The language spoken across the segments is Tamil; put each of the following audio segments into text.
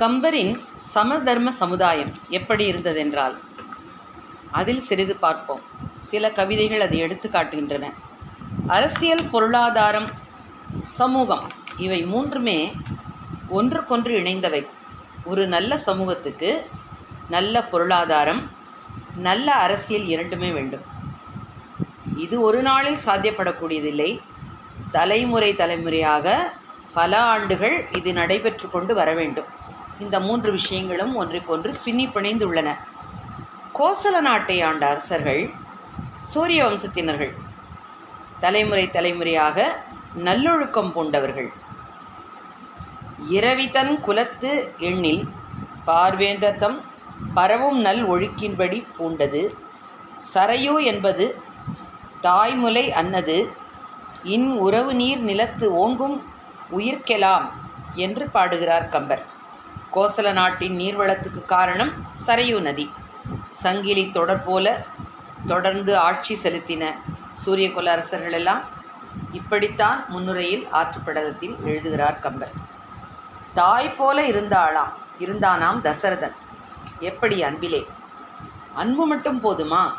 கம்பரின் சமதர்ம சமுதாயம் எப்படி இருந்ததென்றால் அதில் சிறிது பார்ப்போம். சில கவிதைகள் அதை எடுத்து காட்டுகின்றன. அரசியல் பொருளாதாரம் சமூகம் இவை மூன்றுமே ஒன்றுக்கொன்று இணைந்தவை. ஒரு நல்ல சமூகத்துக்கு நல்ல பொருளாதாரம் நல்ல அரசியல் இரண்டுமே வேண்டும். இது ஒரு நாளில் சாத்தியப்படக்கூடியதில்லை. தலைமுறை தலைமுறையாக பல ஆண்டுகள் இது நடைபெற்று கொண்டு வர வேண்டும். இந்த மூன்று விஷயங்களும் ஒன்றுக்கொன்று பின்னி பிணைந்துள்ளன. கோசல நாட்டை ஆண்ட அரசர்கள் சூரிய வம்சத்தினர்கள் தலைமுறை தலைமுறையாக நல்லொழுக்கம் பூண்டவர்கள். இரவிதன் குலத்து எண்ணில் பார்வேந்தத்தம் பரவும் நல் ஒழுக்கின்படி பூண்டது. சரையு என்பது தாய்முலை அன்னது. இன் உறவு நீர் நிலத்து ஓங்கும் உயிர்க்கெலாம் என்று பாடுகிறார் கம்பர். கோசல நாட்டின் நீர்வளத்துக்கு காரணம் சரையு நதி. சங்கிலி தொடர் போல தொடர்ந்து ஆட்சி செலுத்தின சூரியகுல அரசர்களெல்லாம் இப்படித்தான் முன்னுரையில் ஆற்றுப்படகத்தில் எழுதுகிறார் கம்பர். தாய் போல இருந்தாளாம் இருந்தானாம் தசரதன். எப்படி அன்பிலே? அன்பு மட்டும் போதுமா?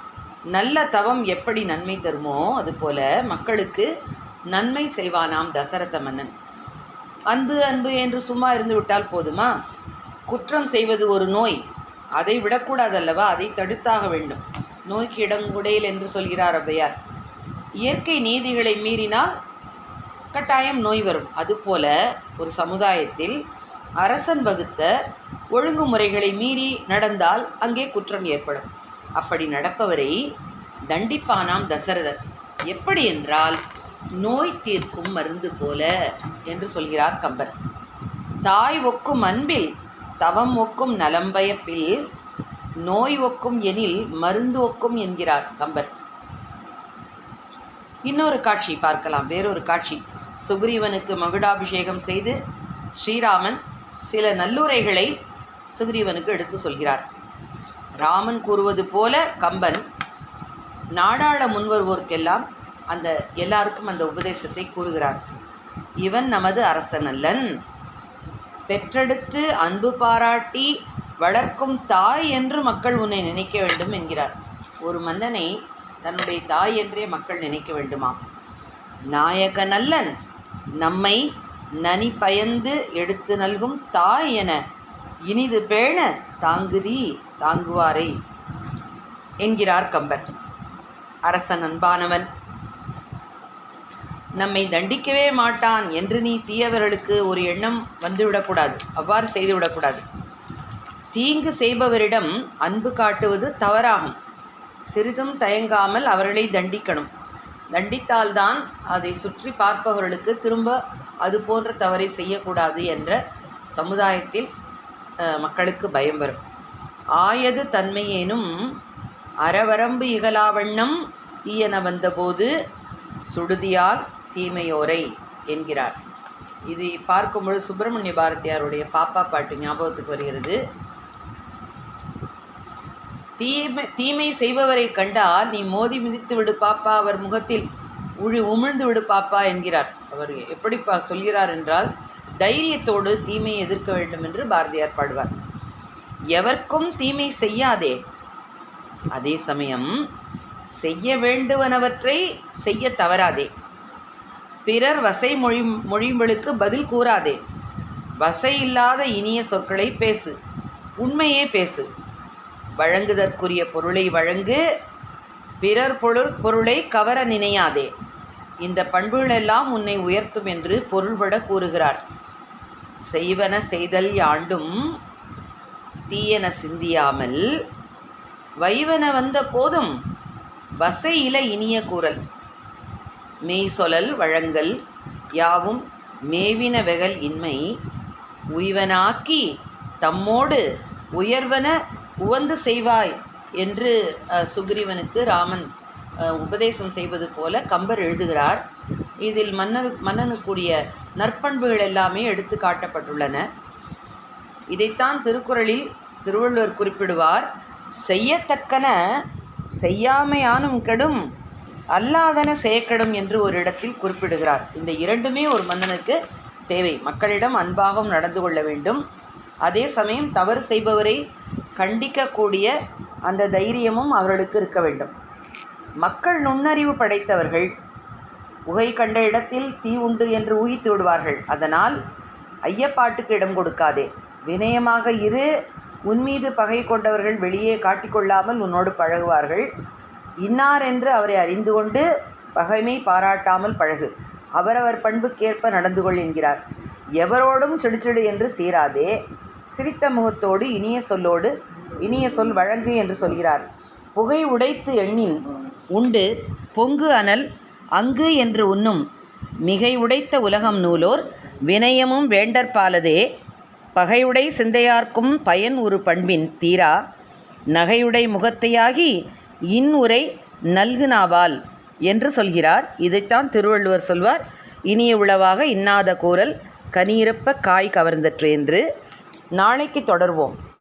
நல்ல தவம் எப்படி நன்மை தருமோ? அதுபோல மக்களுக்கு நன்மை செய்வானாம் தசரத மன்னன். அன்பு அன்பு என்று சும்மா இருந்து விட்டால் போதுமா? குற்றம் செய்வது ஒரு நோய். அதை விடக்கூடாதல்லவா? அதை தடுத்தாக வேண்டும். நோய்க்கு இடங்குடையில் என்று சொல்கிறார் ஔவையார். இயற்கை நீதிகளை மீறினால் கட்டாயம் நோய் வரும். அதுபோல ஒரு சமுதாயத்தில் அரசன் வகுத்த ஒழுங்குமுறைகளை மீறி நடந்தால் அங்கே குற்றம் ஏற்படும். அப்படி நடப்பவரை தண்டிப்பானாம் தசரதன் எப்படி என்றால் நோய் தீர்க்கும் மருந்து போல என்று சொல்கிறார் கம்பர். தாய் ஒக்கும் அன்பில் தவம் ஒக்கும் நலம்பயப்பில் நோய் ஒக்கும் எனில் மருந்து ஒக்கும் என்கிறார் கம்பர். இன்னொரு காட்சி பார்க்கலாம் வேறொரு காட்சி. சுக்ரீவனுக்கு மகுடாபிஷேகம் செய்து ஸ்ரீராமன் சில நல்லுரைகளை சுக்ரீவனுக்கு எடுத்து சொல்கிறார். ராமன் கூறுவது போல கம்பன் நாடாள முன்வருவோர்க்கெல்லாம் அந்த எல்லாருக்கும் அந்த உபதேசத்தை கூறுகிறார். இவன் நமது அரசன் அல்லன். பெற்றெடுத்து அன்பு பாராட்டி வளர்க்கும் தாய் என்று மக்கள் உன்னை நினைக்க வேண்டும் என்கிறார். ஒரு மன்னனை தன்னுடைய தாய் என்றே மக்கள் நினைக்க வேண்டுமா? நாயக நல்லன் நம்மை நனி பயந்து எடுத்து நல்கும் தாய் என இனிது பேண தாங்குதி தாங்குவாரை என்கிறார் கம்பர். அரசன் அன்பானவன் நம்மை தண்டிக்கவே மாட்டான் என்று நீ தீயவர்களுக்கு ஒரு எண்ணம் வந்துவிடக்கூடாது. அவ்வாறு செய்துவிடக்கூடாது. தீங்கு செய்பவரிடம் அன்பு காட்டுவது தவறாகும். சிறிதும் தயங்காமல் அவர்களை தண்டிக்கணும். தண்டித்தால்தான் அதை சுற்றி பார்ப்பவர்களுக்கு திரும்ப அது போன்ற தவறை செய்யக்கூடாது என்ற சமுதாயத்தில் மக்களுக்கு பயம் வரும். ஆயது தன்மையேனும் அறவரம்பு இகலாவண்ணம் தீயன வந்தபோது சுடுதியால் தீமையோரை என்கிறார். இது பார்க்கும்பொழுது சுப்பிரமணிய பாரதியாருடைய பாப்பா பாட்டு ஞாபகத்துக்கு வருகிறது. தீமை தீமை செய்பவரை கண்டால் நீ மோதி மிதித்து விடு பாப்பா அவர் முகத்தில் உழி உமிழ்ந்து விடு பாப்பா என்கிறார். அவர் எப்படி பா சொல்கிறார் என்றால் தைரியத்தோடு தீமையை எதிர்க்க வேண்டும் என்று பாரதியார் பாடுவார். எவர்க்கும் தீமை செய்யாதே. அதே சமயம் செய்ய வேண்டுவனவற்றை செய்ய தவறாதே. பிறர் வசை மொழி மொழிகளுக்கு பதில் கூறாதே. வசை இல்லாத இனிய சொற்களை பேசு. உண்மையே பேசு. வழங்குதற்குரிய பொருளை வழங்கு. பிறர் பொருள் பொருளை கவர நினையாதே. இந்த பண்புகளெல்லாம் உன்னை உயர்த்தும் என்று பொருள்பட கூறுகிறார். செய்வன செய்தல் யாண்டும் தீயன சிந்தியாமல். வைவன வந்த போதும் வசை இல இனிய கூறல். மெய் சொலல் வழங்கல் யாவும் மேவின வெகல் இன்மை உய்வனாக்கி தம்மோடு உயர்வன உவந்து செய்வாய் என்று சுக்ரீவனுக்கு ராமன் உபதேசம் செய்வது போல கம்பர் எழுதுகிறார். இதில் மன்னர் மன்னனுக்குரிய நற்பண்புகள் எல்லாமே எடுத்து காட்டப்பட்டுள்ளன. இதைத்தான் திருக்குறளில் திருவள்ளுவர் குறிப்பிடுவார். செய்யத்தக்கன செய்யாமையானும் கெடும் அல்லாதன செய்யக்கெடும் என்று ஒரு இடத்தில் குறிப்பிடுகிறார். இந்த இரண்டுமே ஒரு மன்னனுக்கு தேவை. மக்களிடம் அன்பாகவும் நடந்து கொள்ள வேண்டும். அதே சமயம் தவறு செய்பவரை கண்டிக்கக்கூடிய அந்த தைரியமும் அவர்களுக்கு இருக்க வேண்டும். மக்கள் நுண்ணறிவு படைத்தவர்கள் புகை கண்ட இடத்தில் தீ உண்டு என்று ஊகித்து விடுவார்கள். அதனால் ஐயப்பாட்டுக்கு இடம் கொடுக்காதே. வினயமாக இரு. உன்மீது பகை கொண்டவர்கள் வெளியே காட்டிக்கொள்ளாமல் உன்னோடு பழகுவார்கள். இன்னார் என்று அவரை அறிந்து கொண்டு பகைமை பாராட்டாமல் பழகு. அவரவர் பண்புக்கேற்ப நடந்து கொள் என்கிறார். எவரோடும் சிடுச்சிடு என்று சீராதே. சிரித்த முகத்தோடு இனிய சொல்லோடு இனிய சொல் வழங்கு என்று சொல்கிறார். புகை உடைத்து எண்ணின் உண்டு பொங்கு அனல் அங்கு என்று உண்ணும். மிகை உடைத்த உலகம் நூலோர் வினயமும் வேண்டற்பாலதே பகையுடை சிந்தையார்க்கும் பயன் ஒரு பண்பின் தீரா. நகையுடை முகத்தையாகி இன் உரை நல்குனாவால் என்று சொல்கிறார். இதைத்தான் திருவள்ளுவர் சொல்வார். இனிய உளவாக இன்னாத கூறல் கனியிறப்ப காய் கவர்ந்தற்று என்று நாளைக்கு தொடர்வோம்.